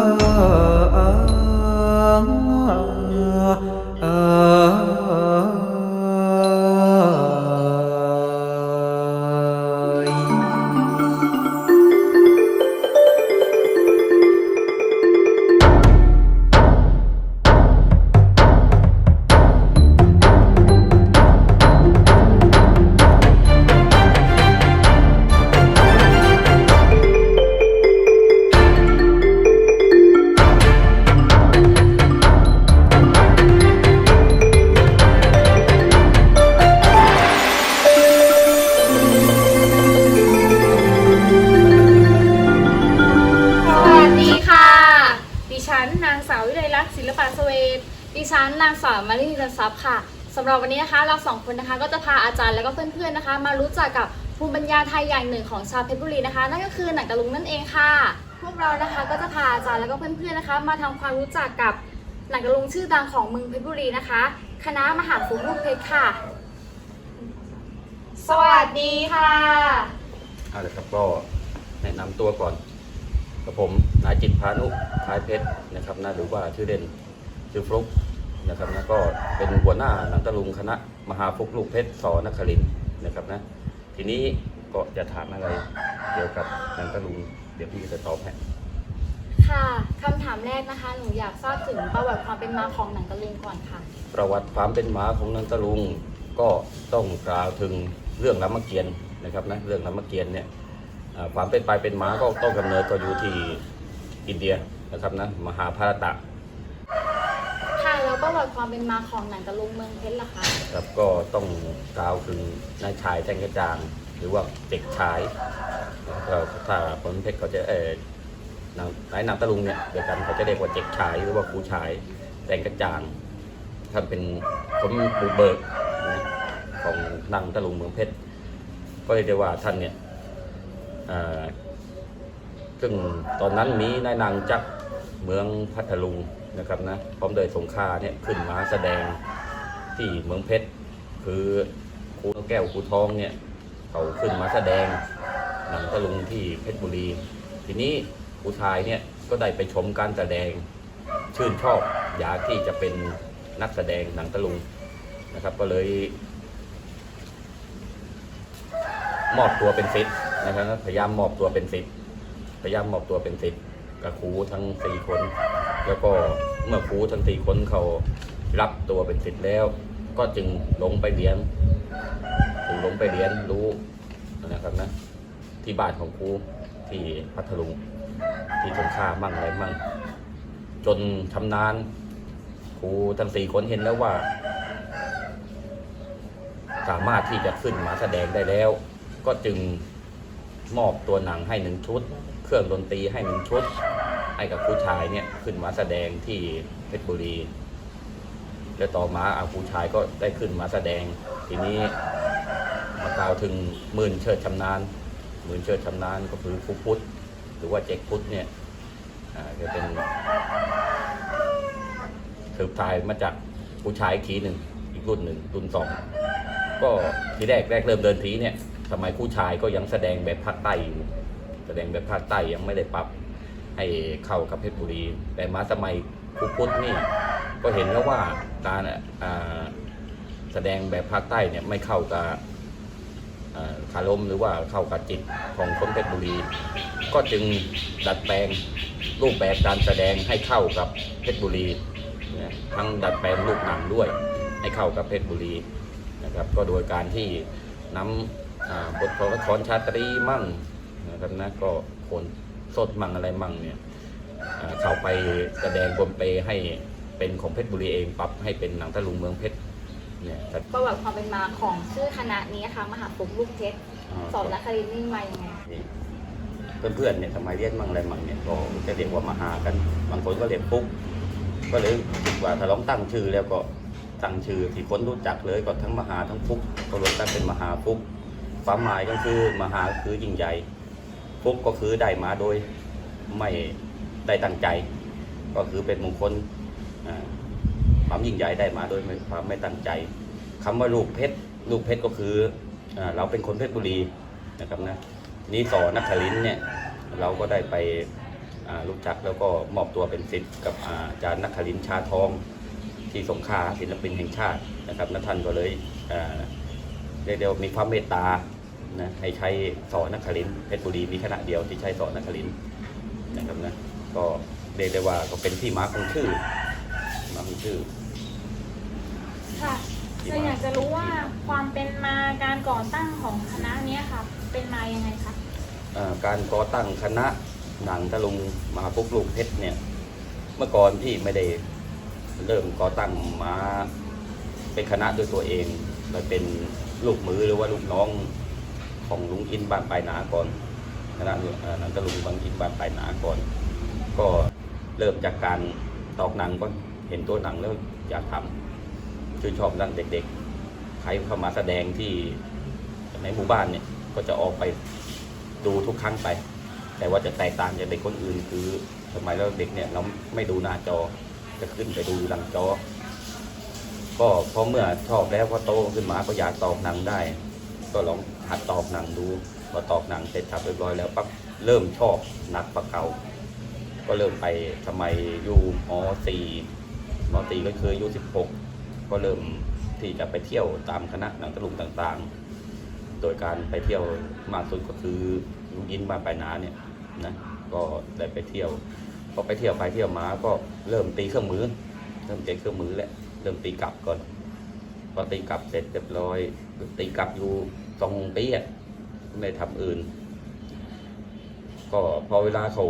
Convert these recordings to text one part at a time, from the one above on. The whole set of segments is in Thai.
สำหรับวันนี้นะคะเราสองคนนะคะ ก็จะพาอาจารย์และก็เพื่อนๆนะคะ มารู้จักกับภูมิปัญญาไทยอย่างหนึ่งของชาวเพชรบุรีนะคะ นั่นก็คือหนังตะลุงนั่นเองค่ะ พวกเรานะคะก็จะพาอาจารย์และก็เพื่อนๆนะคะ มาทำความรู้จักกับหนังตะลุงชื่อดังของเมืองเพชรบุรีนะคะ คณะมหาฟุกลูกเพชรค่ะ สวัสดีค่ะเอาละครับก็แนะนำตัวก่อนกับผมนายจิตพานุคล้ายเพชรนะครับนะหรือว่าชื่อเด่นชื่อฟลุ๊ก นะครับนะก็เป็นหัวหน้าหนังตะลุงคณะมหาฟลุกลูกเพชรสอนครินทร์นะครับนะทีนี้ก็จะถามอะไรเกี่ยวกับหนังตะลุงเดี๋ยวพี่จะตอบให้ค่ะคำถามแรกนะคะ หนูอยากทราบถึงประวัติความเป็นมาของหนังตะลุงก่อนค่ะ ประวัติความเป็นมาของหนังตะลุงก็ต้องกล่าวถึงเรื่องรามเกียรติ์นะครับนะเรื่องรามเกียรติ์เนี่ยอ่าความเป็นไปเป็นมาก็ต้องกำเนิดก็อยู่ที่อินเดียนะครับนะมหาภารตะค่ะ แล้วประวัติความเป็นมาของหนังตะลุงเมืองเพชรล่ะคะ ครับก็ต้องกล่าวถึงนายชายแท่งกระจาง หรือว่าเด็กชายก็ถ้าคนเพชรเขาจะเออนางนายนางตะลุงเนี่ยเดียวกันเขาจะเรียกว่าเด็กชายหรือว่าครูชายแท่งกระจางท่านเป็นคนบุกเบิกนะของนางตะลุงเมืองเพชรก็เรียได้ว่าท่านเนี่ยซึ่งตอนนั้นมีนายนางจากเมืองพัทลุง นะครับนะพร้อมโดยสงขลาเนี่ยขึ้นมาแสดงที่เมืองเพชร คือครูแก้วครูทองเนี่ยเขาขึ้นมาแสดงหนังตะลุงที่เพชรบุรี ทีนี้ผู้ชายเนี่ยก็ได้ไปชมการแสดงชื่นชอบอยากที่จะเป็นนักแสดงหนังตะลุงนะครับ ก็เลยมอบตัวเป็นศิษย์นะครับพยายามมอบตัวเป็นศิษย์พยายามมอบตัวเป็นศิษย์กับครูทั้งสี่คน แล้วก็เมื่อครูทั้งสี่คนเขารับตัวเป็นศิษย์แล้ว ก็จึงลงไปเรียนถึงลงไปเรียนรู้นะครับนะที่บ้านของครูที่พัทลุงที่สงขลามั่งอะไรมั่ง จนชำนาญครูทั้งสี่คนเห็นแล้วว่า สามารถที่จะขึ้นมาแสดงได้แล้ว ก็จึงมอบตัวหนังให้หนึ่งชุด เครื่องดนตรีให้หนึ่งชุด ให้กับผู้ชายเนี่ยขึ้นมาแสดงที่เพชรบุรี แล้วต่อมาอาผู้ชายก็ได้ขึ้นมาแสดง ทีนี้มากล่าวถึงหมื่นเชิดชำนาญหมื่นเชิดชำนาญก็คือฟุกพุทธหรือว่าเจกพุทธเนี่ยจะเป็นสืบทายมาจากผู้ชายทีหนึ่งอีกรุ่นหนึ่งรุ่นสองก็ทีแรกแรกเริ่มเดินทีเนี่ยสมัยผู้ชายก็ยังแสดงแบบภาคใต้อยู่แสดงแบบภาคใต้ยังไม่ได้ปรับ ให้เข้ากับเพชรบุรี แต่มาสมัยครูพุทธนี่ ก็เห็นแล้วว่าการอ่าแสดงแบบภาคใต้เนี่ยไม่เข้ากับคารมหรือว่าเข้ากับจิตของคนเพชรบุรี ก็จึงดัดแปลงรูปแบบการแสดงให้เข้ากับเพชรบุรีนะทั้งดัดแปลงรูปหนังด้วย ให้เข้ากับเพชรบุรีนะครับก็โดยการที่นำบทละครชาตรีมั่งนะครับนะก็โขน สดมั่งอะไรมั่งเนี่ยอ่าเข้าไปแสดงบนเปให้เป็นของเพชรบุรีเองปรับให้เป็นหนังตะลุงเมืองเพชรเนี่ยครับประวัติความเป็นมาของชื่อคณะนี้นะคะมหาฟุกลูกเพชรสอนนครินทร์นี่มายังไงนี่เพื่อนๆเนี่ยทำไมเรียกมั่งอะไรมั่งเนี่ยก็จะเรียกว่ามาหากันบางคนก็เรียกปุ๊กก็เลยคิดว่าถ้าลองตั้งชื่อแล้วก็ตั้งชื่อที่คนรู้จักเลยก็ทั้งมหาทั้งฟุกก็รวมกันเป็นมหาฟุกความหมายก็คือมหาคือยิ่งใหญ่ ฟุกก็คือได้มาโดยไม่ได้ตั้งใจ ก็คือเป็นมงคลความยิ่งใหญ่ได้มาโดยความไม่ตั้งใจคำว่าลูกเพชรลูกเพชรก็คืออเราเป็นคนเพชรบุรีนะครับนะนี่สอนักขลินเนี่ยเราก็ได้ไปรู้จักแล้วก็มอบตัวเป็นศิษย์กับอาจารย์นักขลินชาทองที่สงขาศิลปินแห่งชาตินะครับนัท่านก็เลยเรียกได้ว่ามีความเมตตา นะให้ใช้สอนนักขลินทร์เพชรบุรีมีคณะเดียวที่ใช้สอนนักขลินทร์นะครับนะก็เรียกได้ว่าก็เป็นที่มาของชื่อมาของชื่อค่ะเราอยากจะรู้ว่าความเป็นมาการก่อตั้งของคณะเนี้ยค่ะเป็นมายังไงคะเอ่อการก่อตั้งคณะหนังตะลุงมหาปุกลูกเพชรเนี่ย เมื่อก่อนที่ไม่ได้เริ่มก่อตั้งมาเป็นคณะด้วยตัวเองมาเป็นลูกมือหรือว่าลูกน้อง ของลุงอินบ้านปลายนาก่อนคณะเอ่อหนังตะลุงบางอินบ้านปลายนาก่อน ก็เริ่มจากการตอกหนังก็เห็นตัวหนังแล้วอยากทำชื่นชอบด้านเด็กๆ ใครเข้ามาแสดงที่ในหมู่บ้านเนี่ยก็จะออกไปดูทุกครั้งไป แต่ว่าจะแตกต่างจากเด็กคนอื่น คือสมัยเราเด็กเนี่ยเราไม่ดูหน้าจอจะขึ้นไปดูหลังจอ ก็พอเมื่อชอบแล้วพอโตขึ้นมาก็อยากตอกหนังได้ ก็ลอง หัดตอกหนังดูพอตอกหนังเสร็จทับเรียบร้อยแล้วปั๊บเริ่มชอบหนักปะเก่า ก็เริ่มไปสมัยอยู่มสี่มสี่ก็คืออายุสิบหกก็เริ่มที่จะไปเที่ยวตามคณะหนังตะลุงต่างๆ โดยการไปเที่ยวมากสุดก็คือลุงยินบ้านปลายนาเนี่ยนะก็ได้ไปเที่ยวพอไปเที่ยวไปเที่ยวมาก็เริ่มตีเครื่องมือ เริ่มเจ็เครื่องมือแหละเริ่มตีกลับก่อนพอตีกลับเสร็จเรียบร้อยตีกลับอยู่ สองปีอะไม่ทำอื่น ก็พอเวลาเขา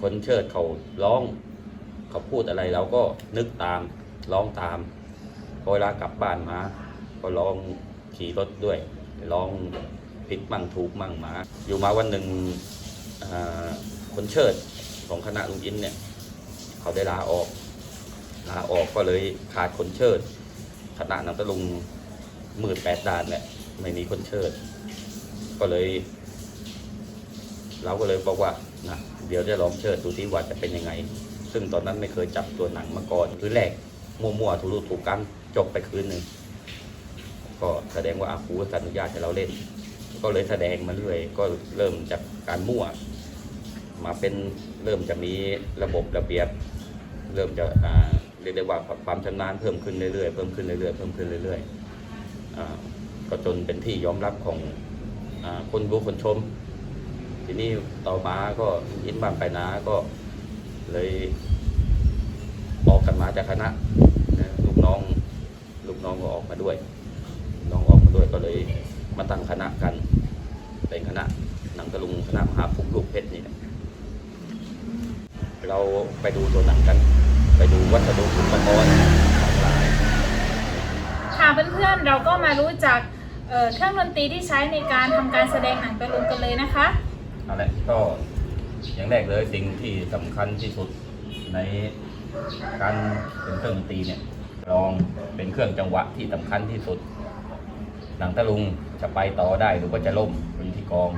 คนเชิดเขาร้อง เขาพูดอะไรเราก็นึกตามร้องตามพอเวลากลับบ้านมา ก็ร้องขี่รถด้วยร้องผิดมั่งถูกมั่งมา อยู่มาวันหนึ่งคนเชิดของคณะลุงอินเนี่ย เขาได้ลาออก ลาออกก็เลยขาดคนเชิด คณะนังตะลุงหมื่นแปดด่านเนี่ย ไม่มีคนเชิด ก็เลย เราก็เลยบอกว่านะเดี๋ยวจะลองเชิดดูที่ว่าจะเป็นยังไง ซึ่งตอนนั้นไม่เคยจับตัวหนังมาก่อนคือแรกมั่วๆถูกๆถูกกันจบไปคืนหนึ่งก็แสดงว่าอาคูอนุญาตให้เราเล่น ก็เลยแสดงมาเรื่อยก็เริ่มจากการมั่ว มาเป็นเริ่มจะมีระบบระเบียบ เริ่มจะเรียกได้ว่าความชำนาญเพิ่มขึ้นเรื่อยๆเพิ่มขึ้นเรื่อยๆเพิ่มขึ้นเรื่อยๆ ก็จนเป็นที่ยอมรับของอคนดูคนชม ทีนี้ต่อมาก็ยินบ้านไปนาก็เลยออกกันมาจากคณะลูกน้องลูกน้องก็ออกมาด้วย น้องออกมาด้วยก็เลยมาตั้งคณะกัน เป็นคณะหนังตะลุงคณะมหาภูมิลูกเพชรนี่นะเราไปดูตัวหนังกัน ไปดูวัสดุอุปกรณ์ของลายค่ะเพื่อนๆเราก็มารู้จัก เเครื่องดนตรีที่ใช้ในการทำการแสดงหนังตะลุงกันเลยนะคะเอาละก็อย่างแรกเลยสิ่งที่สำคัญที่สุดในการเป็นเครื่องดนตรีเนี่ยลองเป็นเครื่องจังหวะที่สำคัญที่สุด หนังตะลุงจะไปต่อได้หรือว่าจะล่มอยู่ที่กอง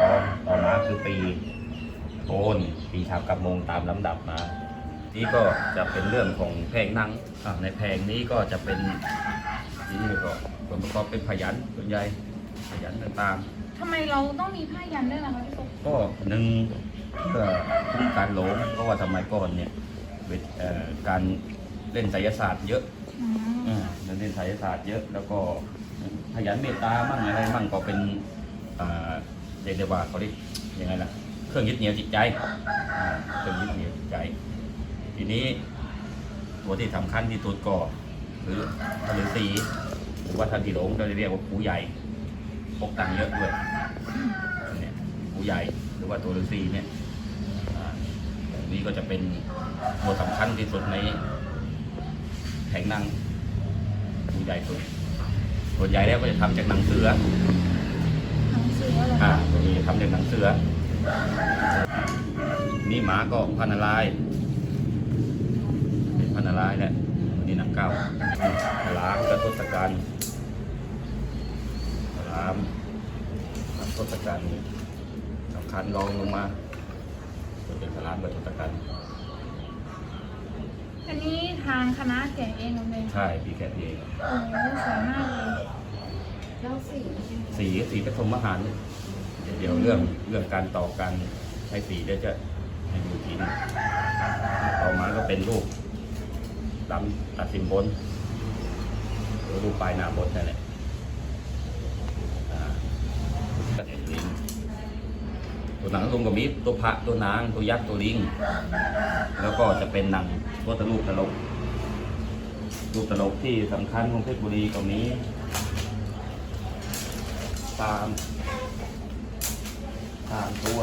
กองต่อมาคือปีโทนปีฉาบกับมงตามลำดับมา นี่ก็จะเป็นเรื่องของแพงนังอ่าในแพงนี้ก็จะเป็นนี่ก็ ส่วนประกอบเป็นพยัญชนะส่วนใหญ่พยัญชนะต่างๆทำไมเราต้องมีผ้ายันด้วยล่ะคะพี่ตุ๊กก็หนึ่งเพื่อคุ้มการหลงเพราะว่าสมัยก่อนเนี่ยเวทเอ่อการเล่นไสยศาสตร์เยอะ อืมอ่าเล่นไสยศาสตร์เยอะแล้วก็ขยันเมตตามั่งอะไรมั่งก็เป็นอ่าเรียกได้ว่าเขาเรียกยังไงล่ะเครื่องยึดเหนี่ยวจิตใจอ่าเครื่องยึดเหนี่ยวจิตใจ ทีนี้ตัวที่สำคัญที่สุดก็คือทะเลสี หรือว่าทันทีหลงเราจะเรียกว่าปูใหญ่พกตังค์เยอะด้วยเนี่ยผู้ใหญ่หรือว่าตัวฤาษีเนี่ยอ่าอันนี้ก็จะเป็นตัวสำคัญที่สุดในแผงหนังผู้ใหญ่สุดส่วนใหญ่แล้วก็จะทำจากหนังเสือหนังสืออะไรอ่าคะตัวนี้ทำจากหนังเสือ นี่หมาก็พันธุ์ลายเป็นพันธุ์ลายแหละอันนี่หนังเก้าฉลามกระทศกัณฐ์ฉลามกระทศกัณฐ์สำคัญรองลงมาจะเป็นฉลามกระทศกัณฐ์อันนี้ทางคณะแกะเองหมดเลยใช่พี่แค่เองโอ้โหสวยมากเลยแล้วสีสีสีผสมอาหารเดี๋ยวเรื่องเรื่องการต่อการใช้สีเดี๋ยวจะให้ดูทีหนึงต่อมาก็เป็นรูปลำตัดสินบนหรือรูปปลายหน้าบนนั่นแหละอ่าก็เห็นลิง ตัวหนังตรงกับมีตัวพระตัวนางตัวยักษ์ตัวลิง แล้วก็จะเป็นหนังตัวตลูกตลกลูกตลกที่สำคัญของเพชรบุรีก็มีตามตามตัว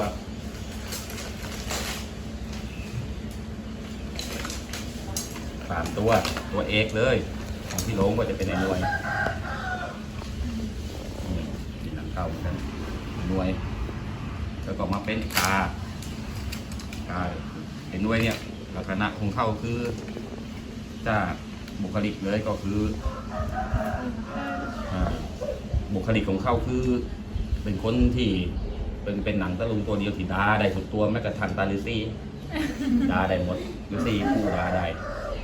สามตัวตัวเอกเลยของพี่โลงก็จะเป็นไอ้นวยนี่มีหนังเข้าเหมือนกันน่วย แล้วก็มาเป็นกากาไอ้หน่วยเนี่ยลักษณะของเข้าคือจะบุคลิกเลยก็คืออ่าบุคลิกของเขาคือ เป็นคนที่เป็นเป็นหนังตะลุงตัวเดียวที่ดาได้สุดตัวแม้กระทั่งตาลิซี่ดาได้หมดลิซี่ผู้ดาได้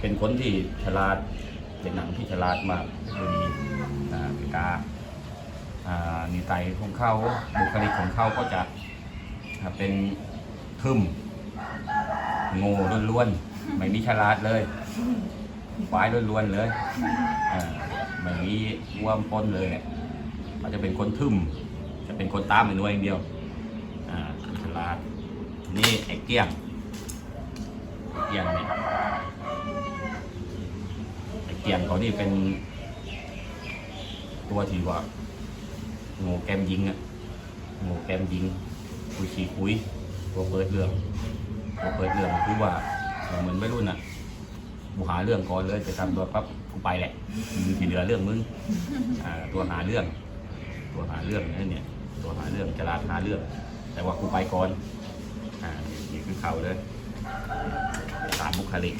เป็นคนที่ฉลาดเป็นหนังที่ฉลาดมากดูดีอ่าเป็นกาอ่านิสัยของเขาบุคลิกของเขาก็จะอ่า เป็นทึมโง่ล้วนๆไม่มีฉลาดเลยควายล้วนๆเลยไม่มีร่วมปนเลยเนี่ยมันจะเป็นคนทึมจะเป็นคนตามไปหน่วยอย่างเดียวฉลาดนี่ไอ้เกี้ยงเกี้ยงเนี่ยไอ้เกียงเขานี่เป็นตัวที่ว่าโง่แกมยิงอะโง่แกมยิง คุยขี้คุยตัวเปิดเรื่องตัวเปิดเรื่องคือว่าเหมือนไม่รุ่นอะกูหาเรื่องก่อนเลยจะทำตัวปั๊บกูไปแหละมึงที่เหลือเรื่องมึงอ่าตัวหาเรื่อง ตัวหาเรื่องนั่นเนี่ย ตัวหาเรื่องจะลาหาเรื่อง แต่ว่ากูไปก่อนอ่านี่คือเขาเลยตามบุคลิก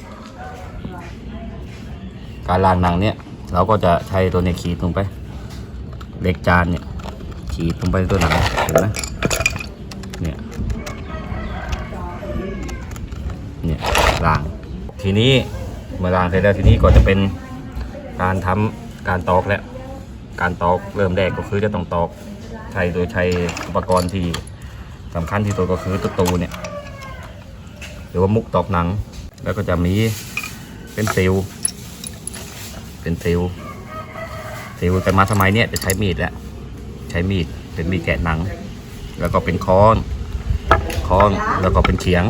การล้างหนังเนี่ย เราก็จะใช้ตัวเนี่ยขีดลงไป เล็กจานเนี่ยขีดลงไปตัวหนังเห็นไหม เนี่ยเนี่ยล้าง ทีนี้เมื่อล้างเสร็จแล้วทีนี้ก็จะเป็นการทำการตอกแล้ว การตอกเริ่มแรกก็คือจะต้องตอกใช้โดยใช้อุปกรณ์ที่สำคัญที่สุดก็คือตัวตูเนี่ยหรือว่ามุกตอกหนัง แล้วก็จะมีเป็นซิลเป็นซิลซิลแต่มาสมัยเนี้ยจะใช้มีดแล้ว ใช้มีดเป็นมีดแกะหนัง แล้วก็เป็นค้อนค้อนแล้วก็เป็นเฉียง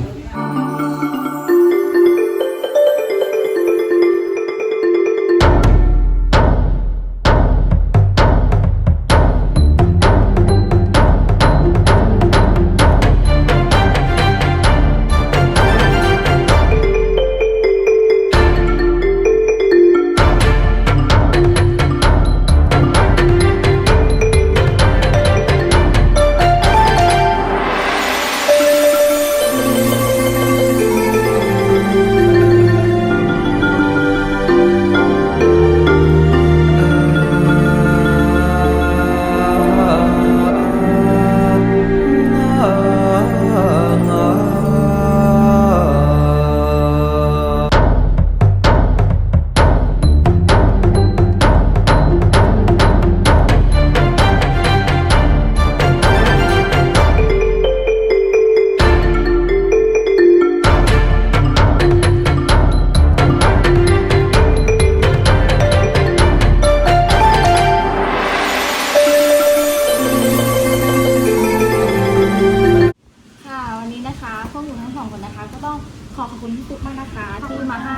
ขอขอบคุณพี่ตุ๊กมากนะคะที่มาให้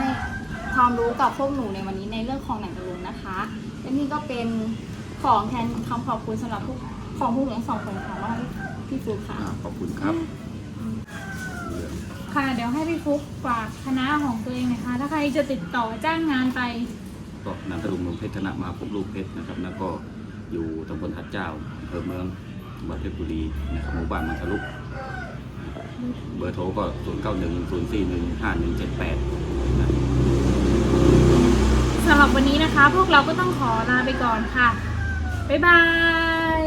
ความรู้กับพวกหนูในวันนี้ในเรื่องของหนังตะลุงนะคะและนี่ก็เป็นของแทนคำขอบคุณสำหรับพวกของพวกหนูทั้งสองคนค่ะว่าพี่ฟุกค่ะขอบคุณครับค่ะ เดี๋ยวให้พี่ฟุกฝากคณะของตัวเองหนะคะ ถ้าใครจะติดต่อจ้างงานไป ก็นามตะลุงเมืองเพชรคณะมาพบลูกเพชรนะครับ แล้วก็อยู่ตำบลหัดเจ้าอำเภอเมืองจังหวัดเพชรบุรีนะครับหมู่บ้านมันทะลุ เบอร์โทรก็ 0 9 1 0 4 1 5 1 7 8นะสำหรับวันนี้นะคะ พวกเราก็ต้องขอลาไปก่อนค่ะ บ๊ายบาย